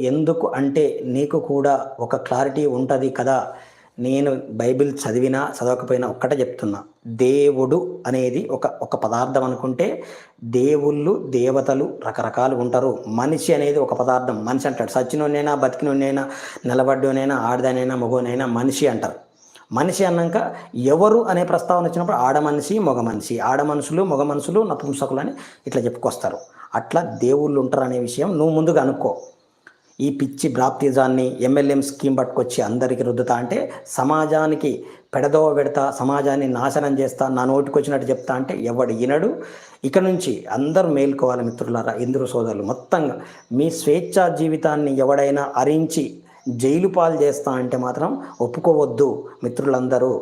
ఎందుకు అంటే నీకు కూడా ఒక క్లారిటీ ఉంటుంది కదా. నేను బైబిల్ చదివినా చదవకపోయినా ఒక్కటే చెప్తున్నా. దేవుడు అనేది ఒక ఒక పదార్థం అనుకుంటే దేవుళ్ళు దేవతలు రకరకాలు ఉంటారు. మనిషి అనేది ఒక పదార్థం. మనిషి అంటాడు సచ్చినోనైనా బతికినోనైనా నిలబడ్డోనైనా ఆడదానైనా మగోనైనా మనిషి అంటారు. మనిషి అన్నాక ఎవరు అనే ప్రస్తావన వచ్చినప్పుడు ఆడ మనిషి మగ మనిషి. ఆడ మనుషులు మగ మనుషులు నపుంసకులు అని ఇట్లా చెప్పుకొస్తారు. అట్లా దేవుళ్ళు ఉంటారు అనే విషయం నువ్వు ముందుగా అనుకో. ఈ పిచ్చి బ్రాప్తిజాన్ని ఎంఎల్ఎం స్కీమ్ పట్టుకొచ్చి అందరికీ రుద్దుతా అంటే సమాజానికి పెడదోవ పెడతా సమాజాన్ని నాశనం చేస్తా నా నోటికి వచ్చినట్టు చెప్తా అంటే ఎవడు వినడు. ఇక నుంచి అందరూ మేల్కోవాలి మిత్రులారా ఇంద్రు సోదరులు. మొత్తంగా మీ స్వేచ్ఛా జీవితాన్ని ఎవడైనా అరించి జైలు పాలు చేస్తా అంటే మాత్రం ఒప్పుకోవద్దు మిత్రులందరూ.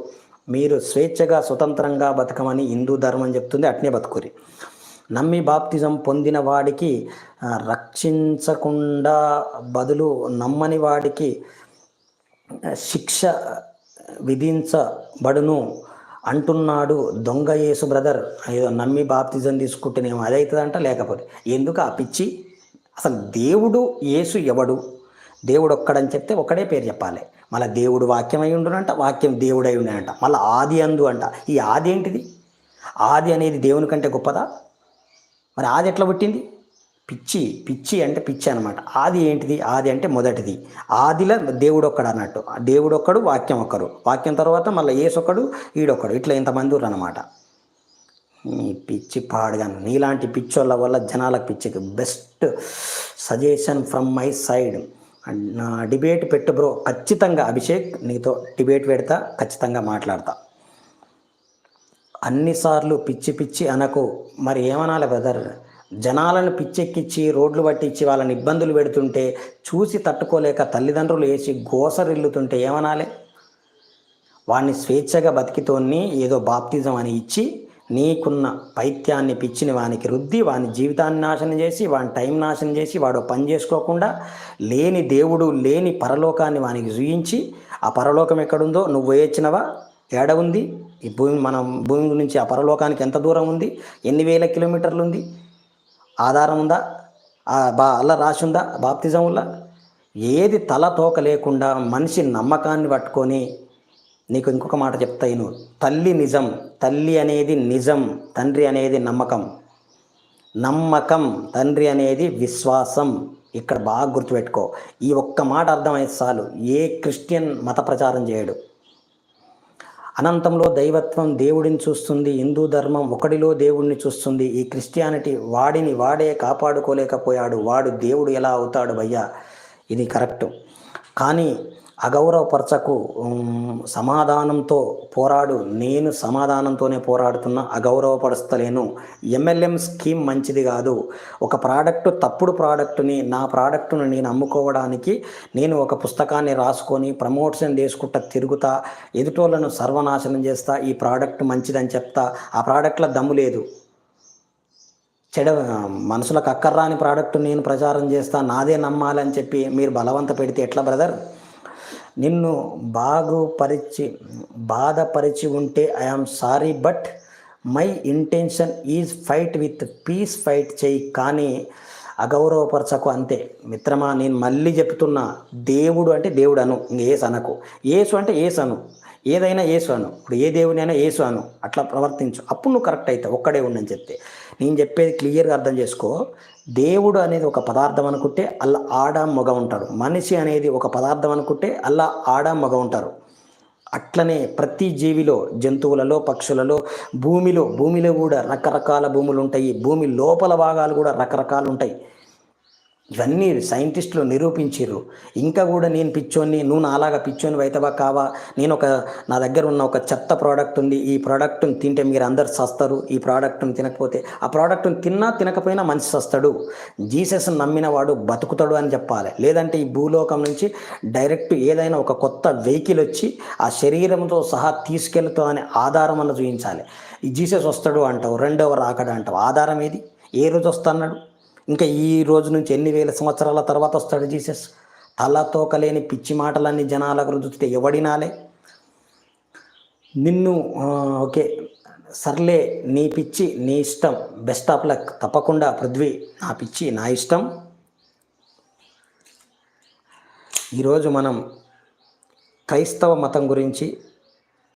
మీరు స్వేచ్ఛగా స్వతంత్రంగా బతకమని హిందూ ధర్మం చెప్తుంది అట్నే బతుకురి. నమ్మి బాప్తిజం పొందిన వాడికి రక్షించకుండా బదులు నమ్మని వాడికి శిక్ష విధించబడును అంటున్నాడు దొంగ యేసు బ్రదర్. ఏదో నమ్మి బాప్తిజం తీసుకుంటేనేమో అదవుతుందంట లేకపోతే ఎందుకు ఆ పిచ్చి? అసలు దేవుడు యేసు ఎవడు? దేవుడు ఒక్కడని చెప్తే ఒక్కడే పేరు చెప్పాలి. మళ్ళీ దేవుడు వాక్యం అయి ఉండునంట వాక్యం దేవుడై ఉండనంట మళ్ళీ ఆది అందు అంట. ఈ ఆది ఏంటిది? ఆది అనేది దేవుని కంటే గొప్పదా? మరి ఆది ఎట్లా పుట్టింది? పిచ్చి పిచ్చి అంటే పిచ్చి అనమాట ఆది ఏంటిది? ఆది అంటే మొదటిది. ఆదిలో దేవుడు ఒక్కడు అన్నట్టు. దేవుడు ఒక్కడు వాక్యం ఒక్కడు వాక్యం తర్వాత మళ్ళీ ఏసొక్కడు ఈడొక్కడు. ఇట్లా ఇంతమంది ఊరు అనమాట నీ పిచ్చి పాడుగాను. నీలాంటి పిచ్చోళ్ళ వల్ల జనాలకు పిచ్చికి best suggestion from my side. నా డిబేట్ పెట్టు బ్రో. ఖచ్చితంగా అభిషేక్ నీతో డిబేట్ పెడతా ఖచ్చితంగా మాట్లాడతా. అన్నిసార్లు పిచ్చి పిచ్చి అనకు. మరి ఏమనాలి బ్రదర్? జనాలను పిచ్చెక్కిచ్చి రోడ్లు పట్టించి వాళ్ళని ఇబ్బందులు పెడుతుంటే చూసి తట్టుకోలేక తల్లిదండ్రులు వేసి గోసరిల్లుతుంటే ఏమనాలి? వాడిని స్వేచ్ఛగా బతికితోని ఏదో బాప్తిజం అని ఇచ్చి నీకున్న పైత్యాన్ని పిచ్చిని వానికి రుద్ది వాని జీవితాన్ని నాశనం చేసి వాని టైం నాశనం చేసి వాడు పని చేసుకోకుండా లేని దేవుడు లేని పరలోకాన్ని వానికి చూయించి ఆ పరలోకం ఎక్కడుందో నువ్వు వేయించినవా ఏడ ఉంది. ఈ భూమి మనం భూమి నుంచి ఆ పరలోకానికి ఎంత దూరం ఉంది? ఎన్ని వేల కిలోమీటర్లు ఉంది? ఆధారం ఉందా? బా అల్ల రాసి ఉందా? బాప్తిజంలా ఏది తల తోక లేకుండా మనిషి నమ్మకాన్ని పట్టుకొని నీకు ఇంకొక మాట చెప్తా నువ్వు తల్లి నిజం. తల్లి అనేది నిజం. తండ్రి అనేది నమ్మకం. నమ్మకం తండ్రి అనేది విశ్వాసం. ఇక్కడ బాగా గుర్తుపెట్టుకో. ఈ ఒక్క మాట అర్థమైతే చాలు. ఏ క్రిస్టియన్ మత ప్రచారం చేయడు. అనంతంలో దైవత్వం దేవుడిని చూస్తుంది హిందూ ధర్మం ఒకడిలో దేవుడిని చూస్తుంది. ఈ క్రిస్టియానిటీ వాడిని వాడే కాపాడుకోలేకపోయాడు. వాడు దేవుడు ఎలా అవుతాడు భయ్యా? ఇది కరెక్ట్. కానీ అగౌరవపరచకు సమాధానంతో పోరాడు. నేను సమాధానంతోనే పోరాడుతున్నా అగౌరవపరుస్తలేను ఎంఎల్ఎం స్కీమ్ మంచిది కాదు. ఒక ప్రోడక్ట్ తప్పుడు ప్రోడక్ట్ని నా ప్రోడక్ట్ను నేను అమ్ముకోవడానికి నేను ఒక పుస్తకాన్ని రాసుకొని ప్రమోషన్ చేసుకుంటా తిరుగుతా ఎదుటోళ్ళను సర్వనాశనం చేస్తా ఈ ప్రోడక్ట్ మంచిదని చెప్తా. ఆ ప్రోడక్ట్లో దమ్ము లేదు. చెడ మనుషులకు అక్కర్రాని ప్రోడక్ట్ నేను ప్రచారం చేస్తా నాదే నమ్మాలని చెప్పి మీరు బలవంత పెడితే ఎట్లా బ్రదర్ నిన్ను బాగుపరిచి బాధపరిచి ఉంటే I am sorry but my intention is fight with peace fight చేయి. కానీ అగౌరవపరచకు అంతే. మిత్రమా నేను మళ్ళీ చెప్తున్నా దేవుడు అంటే దేవుడు అను ఏసు అనకు. ఏసు అంటే ఏసు అను ఏదైనా ఏసు అను ఇప్పుడు ఏ దేవునైనా ఏసు అను అట్లా ప్రవర్తించు. అప్పుడు నువ్వు కరెక్ట్ అవుతావు ఒక్కడే ఉండని చెప్తే. నేను చెప్పేది క్లియర్గా అర్థం చేసుకో. దేవుడు అనేది ఒక పదార్థం అనుకుంటే అల్లా ఆడ మగ ఉంటాడు మనిషి అనేది ఒక పదార్థం అనుకుంటే అల్లా ఆడ మగ ఉంటారు. అట్లనే ప్రతి జీవిలో జంతువులలో పక్షులలో భూమిలో భూమిలో కూడా రకరకాల భూములు ఉంటాయి. భూమి లోపల భాగాలు కూడా రకరకాలు ఉంటాయి. ఇవన్నీ సైంటిస్టులు నిరూపించారు ఇంకా కూడా నేను పిచ్చోని నువ్వు నాలాగా పిచ్చోని వైతవా కావా? నేను ఒక నా దగ్గర ఉన్న ఒక చెత్త ప్రోడక్ట్ ఉంది. ఈ ప్రోడక్ట్ని తింటే మీరు అందరు సస్తారు. ఈ ప్రోడక్ట్ని తినకపోతే ఆ ప్రోడక్ట్ని తిన్నా తినకపోయినా మనిషి సస్తాడు. జీసస్ నమ్మిన వాడు బతుకుతాడు అని చెప్పాలి. లేదంటే ఈ భూలోకం నుంచి డైరెక్ట్ ఏదైనా ఒక కొత్త వెహికల్ వచ్చి ఆ శరీరంతో సహా తీసుకెళ్తా అనే ఆధారం అన్న చూపించాలి ఈ జీసస్ వస్తాడు అంటావు రెండవ రాకడ అంటావు. ఆధారం ఏది? ఏ రోజు వస్తున్నాడు ఇంకా ఈ రోజు నుంచి ఎన్ని వేల సంవత్సరాల తర్వాత వస్తాడు జీసస్? తల తోకలేని పిచ్చి మాటలన్నీ జనాలకు రుద్దుతే ఎవడినాలే నిన్ను ఓకే సర్లే నీ పిచ్చి నీ ఇష్టం. Best of luck. తప్పకుండా పృథ్వీ నా పిచ్చి నా ఇష్టం. ఈరోజు మనం క్రైస్తవ మతం గురించి